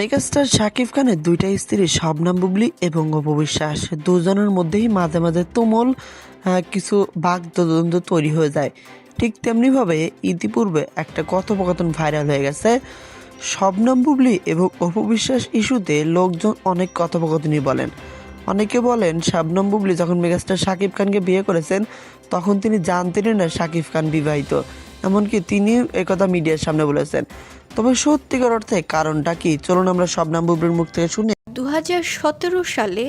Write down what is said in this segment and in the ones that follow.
Megastar Shakib খানের দুইটা স্ত্রী শবনাম বুবলি এবং অপবিশ্বাস। দুজনের মধ্যেই মাঝে মাঝে তুমল কিছু বাগদ্বন্দ্ব তৈরি হয়ে যায়। ঠিক তেমনিভাবে ইতিপূর্বে একটা কথোপকথন ভাইরাল হয়ে গেছে। শবনাম বুবলি এবং অপবিশ্বাস ইস্যুতে লোকজন অনেক কথোপকথনই বলেন। অনেকে বলেন, শাবনম বুবলি যখন মেগাস্টার শাকিব খানকে বিয়ে করেছেন, তখন তিনি জানতেনই না শাকিব খান বিবাহিত। এমনকি তিনি একথা মিডিয়ার সামনে বলেছেন। তবে সত্যিকার অর্থে কারণটা কি? চলুন আমরা শবনাম বুবলির মুখ থেকে শুনি। দু সতেরো সালে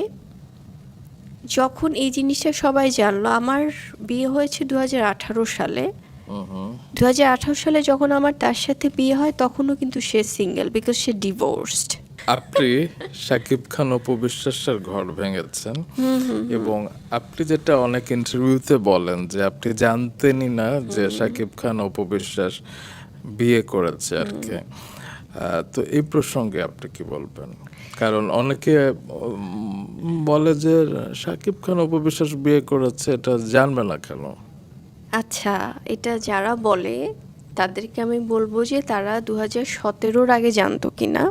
যখন এই জিনিসটা সবাই জানলো আমার বিয়ে হয়েছে দু সালে। দু সালে যখন আমার তার সাথে বিয়ে হয় তখনও কিন্তু সে সিঙ্গেল বিকজ সে ডিভোর্সড আপনি শাকিব খান উপবিশ্বাসের ঘর ভেঙেছেন। এবং আপনি যেটা অনেক ইন্টারভিউতে বলেন যে আপনি জানতেনই না যে শাকিব খান উপবিশ্বাস বিয়ে করেছে আর কি। তো এই প্রসঙ্গে আপনি কি বলবেন? কারণ অনেকে বলে যে শাকিব খান উপবিশ্বাস বিয়ে করেছে এটা জানবে না কেন? আচ্ছা এটা যারা বলে তাদেরকে আমি বলব যে তারা দু হাজার সতেরোর আগে জানতো কি না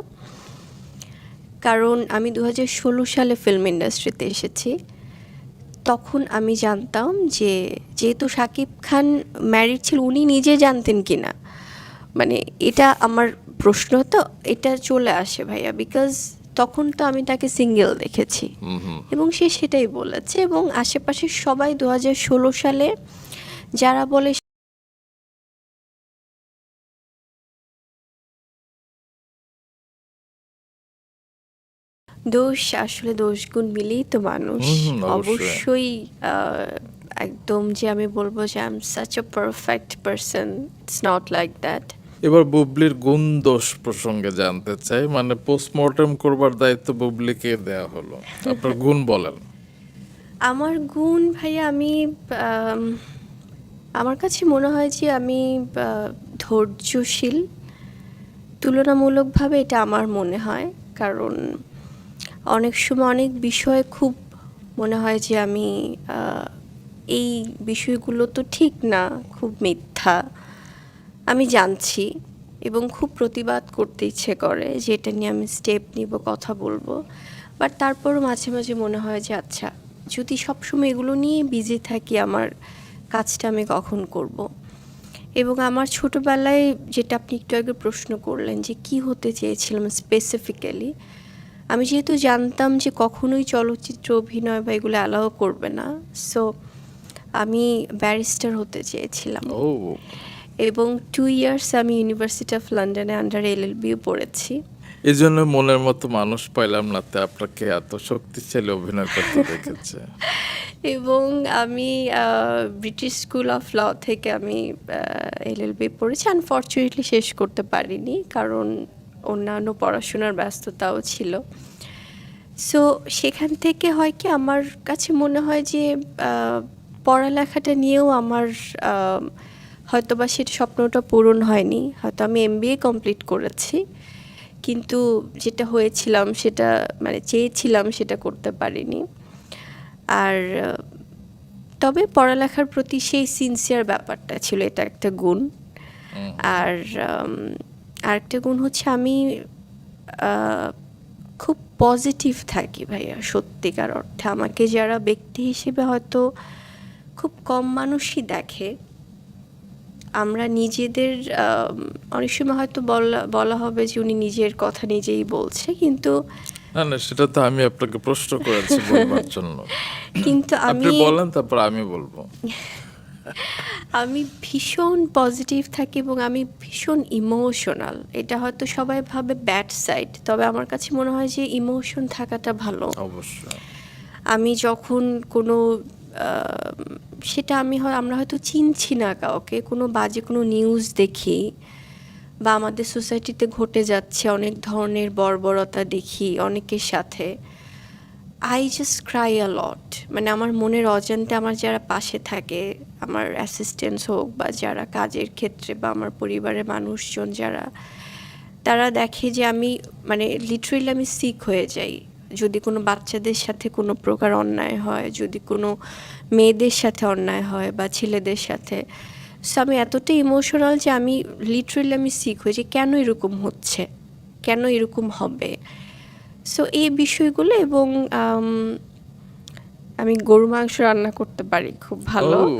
কারণ আমি দু হাজার ষোলো সালে ফিল্ম ইন্ডাস্ট্রিতে এসেছি। তখন আমি জানতাম যে যেহেতু শাকিব খান ম্যারিড ছিল উনি নিজে জানতেন কি না মানে এটা আমার প্রশ্ন তো এটা চলে আসে ভাইয়া বিকজ তখন তো আমি তাকে সিঙ্গেল দেখেছি। এবং সে সেটাই বলেছে এবং আশেপাশে সবাই দু ষোলো সালে যারা বলে দোষ আসলে দোষ গুণ মিলেই তো মানুষ। অবশ্যই। একদম যে আমি বলব যে I am such a perfect person it's not like that এবার বুবলির গুণ দোষ প্রসঙ্গে জানতে চাই। মানে পোস্টমর্টম করবার দায়িত্ব বুবলিকে দেয়া হলো। আপনার গুণ বলেন। আমার গুণ ভাইয়া, আমি আমার কাছে মনে হয় যে আমি ধৈর্যশীল। তুলনামূলকভাবে এটা আমার মনে হয়। কারণ অনেক সময় অনেক বিষয় খুব মনে হয় যে আমি এই বিষয়গুলো তো ঠিক না, খুব মিথ্যা। আমি জানছি এবং খুব প্রতিবাদ করতে ইচ্ছে করে যে এটা নিয়ে আমি স্টেপ নিব, কথা বলব। বাট তারপরও মাঝে মাঝে মনে হয় যে আচ্ছা যদি সবসময় এগুলো নিয়ে বিজি থাকি, আমার কাজটা আমি কখন করব। এবং আমার ছোটবেলায় যেটা আপনি একটু আগে প্রশ্ন করলেন যে, কি হতে চেয়েছিলাম স্পেসিফিক্যালি আমি যেহেতু জানতাম যে, কখনোই চলচ্চিত্র অভিনয় বা এগুলো অ্যালাউ করবে না। সো আমি ব্যারিস্টার হতে চেয়েছিলাম। এবং টু ইয়ার্স আমি ইউনিভার্সিটি অফ লন্ডনে আন্ডার এল এল বিও পড়েছি। এই জন্য মনের মতো মানুষ পাইলাম না তে আপনাকে এত শক্তিশালী অভিনয় করতে দেখেছে। এবং আমি ব্রিটিশ স্কুল অফ ল থেকে আমি এল এল বি পড়েছি। আনফর্চুনেটলি শেষ করতে পারিনি কারণ অন্যান্য পড়াশোনার ব্যস্ততাও ছিল। সো সেখান থেকে হয় কি আমার কাছে মনে হয় যে পড়ালেখাটা নিয়েও আমার হয়তো বা সেটা স্বপ্নটা পূরণ হয়নি হয়তো আমি এম কমপ্লিট করেছি কিন্তু যেটা হয়েছিলাম সেটা মানে চেয়েছিলাম সেটা করতে পারিনি। আর তবে পড়ালেখার প্রতি সেই সিনসিয়ার ব্যাপারটা ছিল এটা একটা গুণ। আর আরেকটা গুণ হচ্ছে আমি খুব পজিটিভ থাকি ভাইয়া সত্যিকার অর্থে। আমাকে যারা ব্যক্তি হিসেবে হয়তো খুব কম মানুষই দেখে আমরা নিজেদের অনেক সময় হয়তো বলা বলা হবে যে উনি নিজের কথা নিজেই বলছে কিন্তু না না সেটা তো আমি আপনাকে প্রশ্ন করেছি বলবার জন্য। কিন্তু আপনি বলেন তারপর আমি বলব। আমি ভীষণ পজিটিভ থাকি এবং আমি ভীষণ ইমোশনাল এটা হয়তো সবাই ভাবে ব্যাড সাইড তবে আমার কাছে মনে হয় যে ইমোশন থাকাটা ভালো। অবশ্যই। আমি যখন কোনো সেটা আমি হয়, আমরা হয়তো চিনছি না কাউকে। কোনো বাজে কোনো নিউজ দেখি বা আমাদের সোসাইটিতে ঘটে যাচ্ছে, অনেক ধরনের বর্বরতা দেখি অনেকের সাথে। I just cry a lot মানে আমার মনের অজান্তে আমার যারা পাশে থাকে, আমার অ্যাসিস্ট্যান্টস হোক বা যারা কাজের ক্ষেত্রে বা আমার পরিবারের মানুষজন যারা, তারা দেখে যে আমি মানে লিটারেলি আমি সিক হয়ে যাই। যদি কোনো বাচ্চাদের সাথে কোনো প্রকার অন্যায় হয় যদি কোনো মেয়েদের সাথে অন্যায় হয় বা ছেলেদের সাথে সো আমি এতটা ইমোশনাল যে আমি লিটারেলি আমি সিক হয়ে যাই কেন এরকম হচ্ছে? কেন এরকম হবে? সো এই বিষয়গুলো এবং আমি গরু মাংস রান্না করতে পারি খুব ভালো।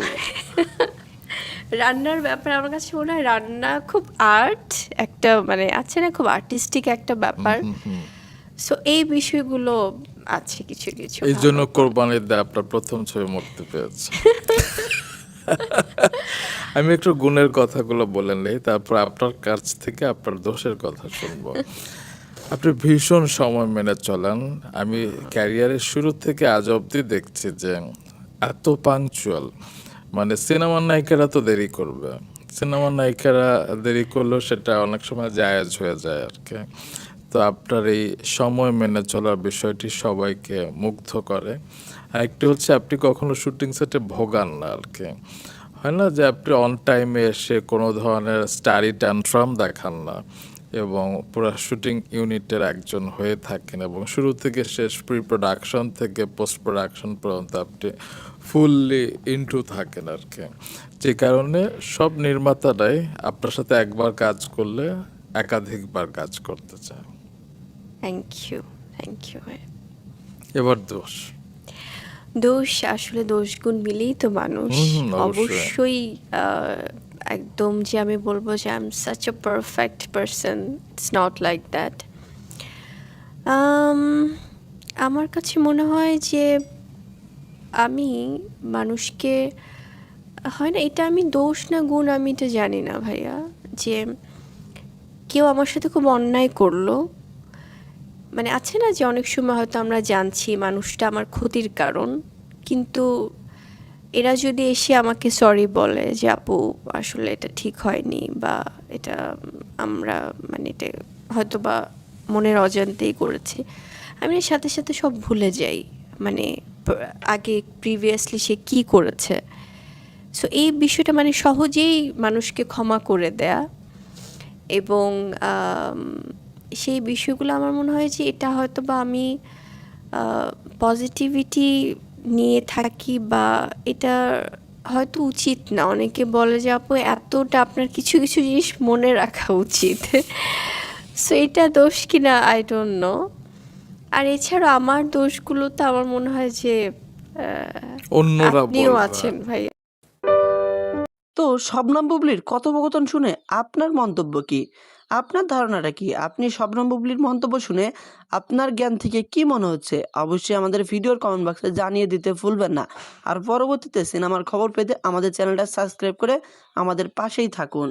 রান্নার ব্যাপারে আমার কাছে মনে হয় রান্না খুব আর্ট একটা মানে আছে না খুব আর্টিস্টিক একটা ব্যাপার। সো এই বিষয়গুলো আছে কিছু কিছু এই জন্য কোরবানির দা আপনার প্রথম ছবি মুক্তি পেয়েছে আমি একটু গুণের কথাগুলো বলে নেই তারপর আপনার কাছ থেকে আপনার দোষের কথা শুনব। আপনি ভীষণ সময় মেনে চলেন। আমি ক্যারিয়ারের শুরু থেকে আজ অবধি দেখছি যে এত পাংচুয়াল মানে সিনেমার নায়িকারা তো দেরি করবে। সিনেমার নায়িকারা দেরি করলেও সেটা অনেক সময় জায়েজ হয়ে যায় আর কি। তো আপনার এই সময় মেনে চলার বিষয়টি সবাইকে মুগ্ধ করে। একটি হচ্ছে আপনি কখনো শুটিং সেটে ভোগান না আর কি হয় না যে আপনি অন টাইমে এসে কোনো ধরনের স্টারি ট্যান্ট্রাম দেখান না এবং পুরো শুটিং ইউনিটের একজন হয়ে থাকেন এবং শুরু থেকে শেষ প্রি প্রোডাকশন থেকে পোস্ট প্রোডাকশন পর্যন্ত আপনি ফুললি ইনটু থাকেন আর কি যে কারণে সব নির্মাতারাই আপনার সাথে একবার কাজ করলে একাধিকবার কাজ করতে চায়। থ্যাংক ইউ থ্যাংক ইউ এবার দোষ। দোষ আসলে দোষ গুণ মিলেই তো মানুষ। অবশ্যই। একদম যে আমি বলব যে I am such a perfect person it's not like that আমার কাছে মনে হয় যে আমি মানুষকে হয় না এটা আমি দোষ না গুণ আমি এটা জানি না ভাইয়া। যে কেউ আমার সাথে খুব অন্যায় করল মানে আছে না যে অনেক সময় হয়তো আমরা জানছি মানুষটা আমার ক্ষতির কারণ, কিন্তু এরা যদি এসে আমাকে সরি বলে যে, আপু, আসলে এটা ঠিক হয়নি বা এটা আমরা মানে এটা হয়তো বা মনের অজান্তেই করেছি, আমি সাথে সাথে সব ভুলে যাই। মানে আগে প্রিভিয়াসলি সে কি করেছে। সো এই বিষয়টা মানে সহজেই মানুষকে ক্ষমা করে দেয়া এবং সেই বিষয়গুলো আমার মনে হয় যে এটা হয়তো বা আমি পজিটিভিটি নিয়ে থাকি বা এটা হয়তো উচিত না। অনেকে বলে যে আপু এতটা আপনার কিছু কিছু জিনিস মনে রাখা উচিত। সো এটা দোষ কিনা? আই ডোন্ট নো আর এছাড়া আমার দোষগুলো তো আমার মনে হয় যে আপনিও আছেন ভাই তো শবনম বুবলির কথোপকথন শুনে আপনার মন্তব্য কি? আপনার ধারণাটা কি? আপনি শবনম বুবলির মন্তব্য শুনে আপনার জ্ঞান থেকে কি মনে হচ্ছে? অবশ্যই আমাদের ভিডিওর কমেন্ট বক্সে জানিয়ে দিতে ভুলবেন না। আর পরবর্তীতে সিনেমার খবর পেতে আমাদের চ্যানেলটা সাবস্ক্রাইব করে আমাদের পাশেই থাকুন।